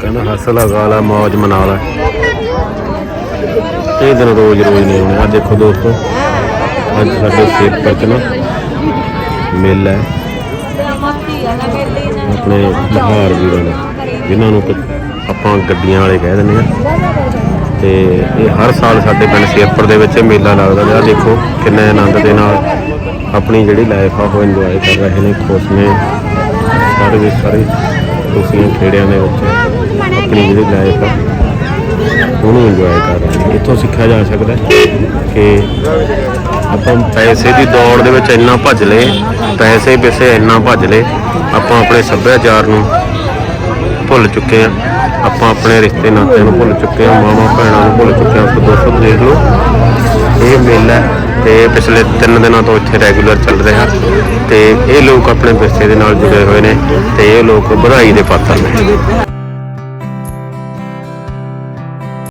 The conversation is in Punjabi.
ਕਹਿੰਦਾ ਹੱਸ ਲਗਾ ਲਾ ਮौज ਮਨਾ ਲਾ ਇਹ ਦਿਨ ਰੋਜ਼ ਰੋਜ਼ ਨਹੀਂ ਹੁੰਦੇ ਆ ਦੇਖੋ ਦੋਸਤੋ, ਅੱਜ ਸਾਡੇ ਖੇਤ ਚ ਨਾ ਮੇਲਾ ਹੈ। ਆਪਣੇ ਬਿਹਾਰ ਵੀਰਾਂ ਦਾ, ਜਿਨ੍ਹਾਂ ਨੂੰ ਆਪਾਂ ਗੱਡੀਆਂ ਵਾਲੇ ਕਹਿ ਦਿੰਦੇ ਆ ਤੇ ਇਹ ਹਰ ਸਾਲ ਸਾਡੇ ਪਿੰਡ ਸ਼ੇਰਪੁਰ ਦੇ ਵਿੱਚ ਮੇਲਾ ਲੱਗਦਾ ਤੇ ਦੇਖੋ ਕਿੰਨੇ ਆਨੰਦ ਦੇ ਨਾਲ ਆਪਣੀ ਜਿਹੜੀ ਲਾਈਫ ਆ, ਉਹ ਇੰਜੋਏ ਕਰ ਰਹੇ ਨੇ, ਖੁਸ਼ ਨੇ। ਸਾਰੇ ਦੇ ਸਾਰੇ ਖੁਸ਼ੀਆਂ ਖੇੜਿਆਂ ਦੇ ਵਿੱਚ। ਆਪਣੀ ਜਿਹੜੀ ਲਾਈਫ ਆ ਉਹਨੂੰ ਇੰਜੋਏ ਕਰ ਰਹੇ ਨੇ ਇੱਥੋਂ ਸਿੱਖਿਆ ਜਾ ਸਕਦਾ ਹੈ ਕਿ ਆਪਾਂ ਪੈਸੇ ਦੀ ਦੌੜ ਦੇ ਵਿੱਚ ਇੰਨਾ ਭੱਜ ਲਏ ਪੈਸੇ ਪਿੱਛੇ ਇੰਨਾ ਭੱਜ ਲਏ ਆਪਾਂ ਆਪਣੇ ਸੱਭਿਆਚਾਰ ਨੂੰ ਭੁੱਲ ਚੁੱਕੇ ਆ ਆਪਾਂ ਆਪਣੇ ਰਿਸ਼ਤੇ ਨਾਤਿਆਂ ਨੂੰ ਭੁੱਲ ਚੁੱਕੇ ਆ ਮਾਵਾਂ ਭੈਣਾਂ ਨੂੰ ਭੁੱਲ ਚੁੱਕੇ ਆ ਤਾਂ ਦੋਸਤੋ ਦੇਖ ਲਓ। ਇਹ ਮੇਲਾ ਤੇ ਪਿਛਲੇ 3 ਦਿਨਾਂ ਤੋਂ ਇੱਥੇ ਰੈਗੂਲਰ ਚੱਲ ਰਿਹਾ ਤੇ ਇਹ ਲੋਕ ਆਪਣੇ ਵਿਰਸੇ ਦੇ ਨਾਲ ਜੁੜੇ ਹੋਏ ਨੇ ਤੇ ਇਹ ਲੋਕ ਵਧਾਈ ਦੇ ਪਾਤਰ ਨੇ।